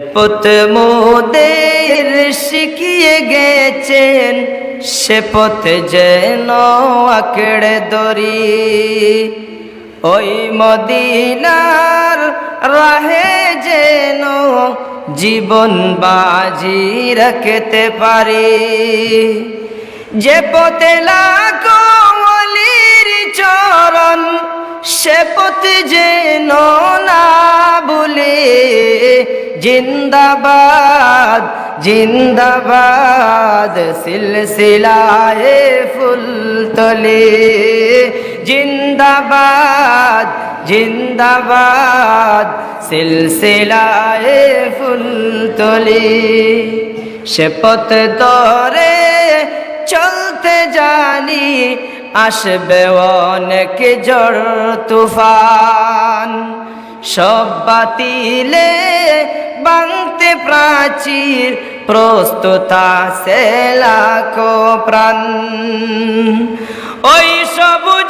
পথ শিখিয়ে গেছেন, সে পথে যেন আঁকড়ে দরি ওই মদিনার রাহে যেন জীবন বাজি রাখতে পারি। যে পথে লাখো অলির চরণ সে পথে যেন না বলে, জিন্দাবাদ জিন্দাবাদ সিলসিলায়ে ফুল তলে। জিন্দাবাদ জিন্দাবাদ সিলসিলায়ে ফুল তলে। সে পথ ধরে চলতে জানি আসবে অনেক জড় তুফান। সব বাতিলে বাংতে প্রাচীর প্রস্তুত আছে প্রাণ। ওই সবুজ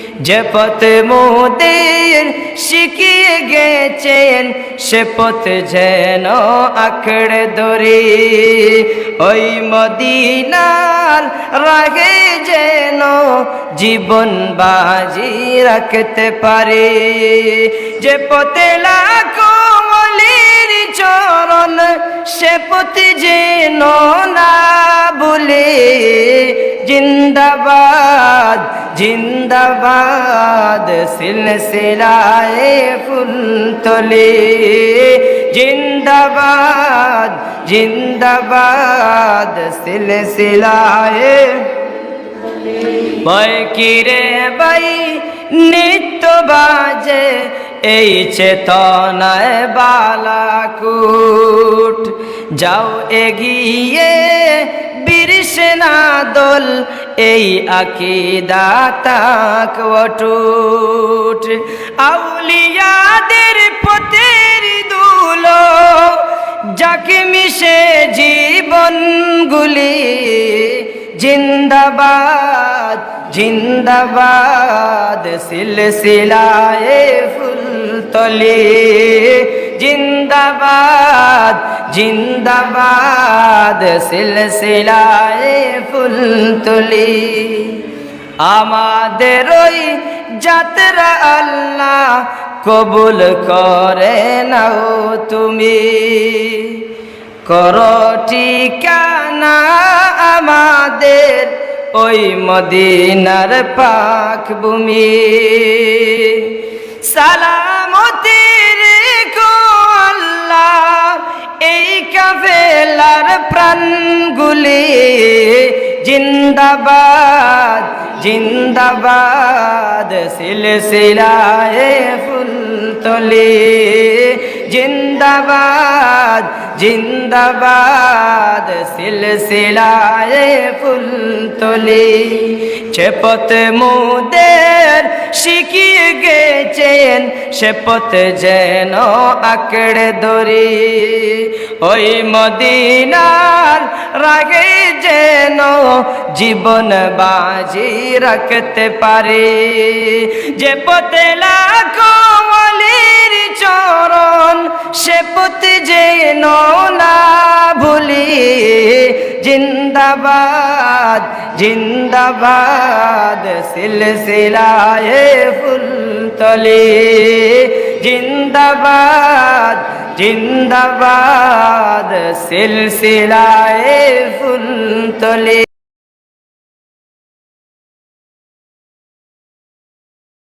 যে পথ মোদের শিখিয়ে গেছেন, সে পথ যেন আঁকড়ে ধরে ওই মদিনার রাগে যেন জীবন বাজি রাখতে পারে। যে পথে লাখো অলির চরণ, সে পথে যেন না বলে জিন্দাবাদ। জিন্দাবাদ সিলসিলায়ে ফুলতলে জিন্দাবাদ জিন্দাবাদ সিলসিলায়ে বয় কিরে বাই নিত্য বাজে এই চেতনায় বালাকুট। যাও এগিয়ে বীর দল, এই আকিদা তাক অটুট। আউলিয়াদের পথের দুলো, যাকে মিশে জীবন গুলি জিন্দাবাদ জিন্দাবাদ সিলসিলায়ে ফুল তলে জিন্দাবাদ জিন্দাবাদ সিলসিলায়ে ফুল তলে। আমাদের ওই যাত্রা আল্লাহ কবুল করে নাও তুমি। করো ঠিকানা আমাদের ওই মদিনার পাক ভূমি। সালামতি রেখো আল্লাহ এই কাফেলার প্রাণগুলি। জিন্দাবাদ জিন্দাবাদ, সিলসিলায়ে ফুল তলে। জিন্দাবাদ জিন্দাবাদ, সিলসিলায়ে ফুল তলে। সে পথ মোদের শিখিয়ে গেছেন সে পথ যেন আঁকড়ে ধরি। ওই মদিনার রাগে যেন জীবন বাজি রাখতে পারি। যে পথে লাখো চরণ, সে পথে যেন না ভুলি। জিন্দাবাদ জিন্দাবাদ, সিলসিলায়ে ফুল তলে। জিন্দাবাদ জিন্দাবাদ, সিলসিলায়ে ফুল তলে।